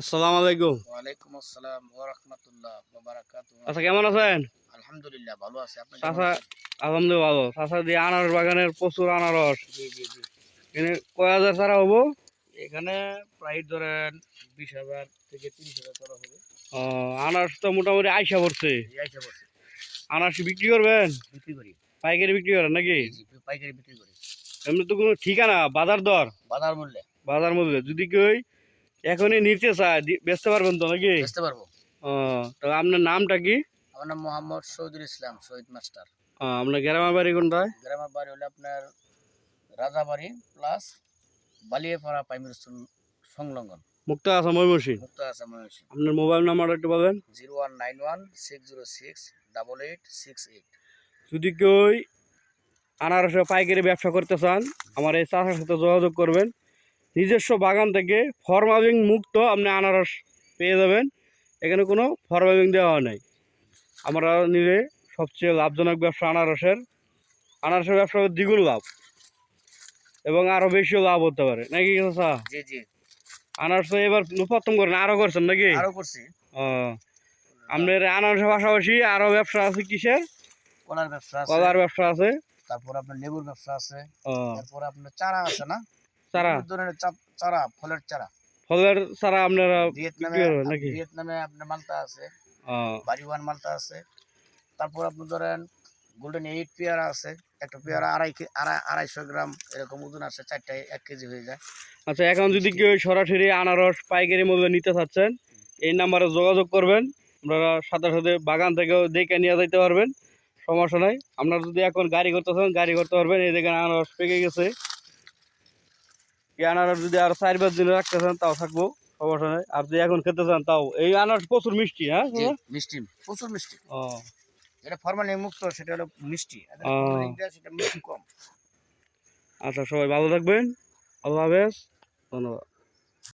আসসালামু আলাইকুম। ওয়ালাইকুম আসসালাম ওয়া রাহমাতুল্লাহ ওয়া বারাকাতুহু। আচ্ছা কেমন আছেন? আলহামদুলিল্লাহ ভালো আছে। আপনি আছেন? আলহামদুলিল্লাহ ভালো। চাচা দিয়ে আনারস বাগানের প্রচুর আনারস। জি জি জি। এখানে কয় হাজার ছাড়া হব? এখানে প্রায় ধরেন বিশ হাজার থেকে তিরিশ হাজার হবে। ও, আনারস তো মোটামুটি আইসা পড়ছে। আইসা বসে আনারস বিক্রি করবেন? বিক্রি করি। পাইকারি বিক্রি করেন নাকি? পাইকারি বিক্রি করি। এমনি তো কোনো ঠিকানা বাজার দর? বাজার মূল্যে। বাজার মধ্যে যদি কেউ এখনই নিতে চায় বেচতে পারবেন তো নাকি? বেচতে পারব। ও তো আপনার নামটা কি? আমার নাম মোহাম্মদ শহীদুল ইসলাম শহীদ মাস্টার। আপনার গ্রামের বাড়ি কোনটায় গ্রামের বাড়ি হলো আপনার Rajabari plus Baliapara primary school সংলগ্ন। মুক্ত আছে ময়মনসিং মুক্ত আছে ময়ূরসিং আপনার মোবাইল নাম্বার একটু বলবেন zero one nine one six zero six double eight six eight. যদি কেউ আনারসের পাইকারি ব্যবসা করতে চান আমার এই চাষার সাথে যোগাযোগ করবেন। নিজস্ব বাগান থেকে ফরমালিং মুক্ত আপনি আনারস পেয়ে যাবেন। এখানে কোনো ফরমালিং দেওয়া হয় নাই। আমরা নিলে সবচেয়ে লাভজনক ব্যবসা আনারসের। আনারসের ব্যবসা দ্বিগুণ লাভ। এবং আরও বেশিও লাভ হতে পারে। নাকি চাচা? জি জি। আনারস এবার প্রথম করেন। আরও করছেন নাকি? আরও করছি। ও আপনার আনারসের পাশাপাশি আরও ব্যবসা আছে কিসের? কলার ব্যবসা আছে। কলার ব্যবসা আছে। তারপর আপনার লেবুর ব্যবসা আছে। তারপর আপনার চারা আছে না? চারা? ধরনের চারা ফলের চারা। ফলের চারা আপনারা ভিয়েতনামে নাকি? ভিয়েতনামে আপনার মালটা আছে বাড়িওয়ান মালটা আছে। তারপর আপনি ধরেন গোল্ডেন এইট পেয়ারা আছে একটা পেয়ারা আড়াই আড়াইশো গ্রাম এরকম ওজন আছে চারটায় এক কেজি হয়ে যায়। আচ্ছা এখন যদি কেউ সরাসরি আনারস পাইকারি মূল্যে নিতে চাচ্ছেন এই নাম্বারে যোগাযোগ করবেন। আপনারা সাথে সাথে বাগান থেকেও দেখে নিয়ে যাইতে পারবেন। সমস্যা নাই। আপনারা যদি এখন গাড়ি করতে চান গাড়ি করতে পারবেন। এই দেখেন আনারস পেকে গেছে। এই আনারস যদি আর চার পাঁচ দিন রাখতে চান তাও থাকব সমস্যা নাই। আর যদি এখন খেতে চান তাও। এই আনারস প্রচুর মিষ্টি হ্যাঁ মিষ্টি প্রচুর মিষ্টি। ও। যেটা ফরমালিন মুক্ত সেটা হলো মিষ্টি। সেটা মিষ্টি কম। আচ্ছা সবাই ভালো থাকবেন। আল্লাহ হাফেজ। ধন্যবাদ।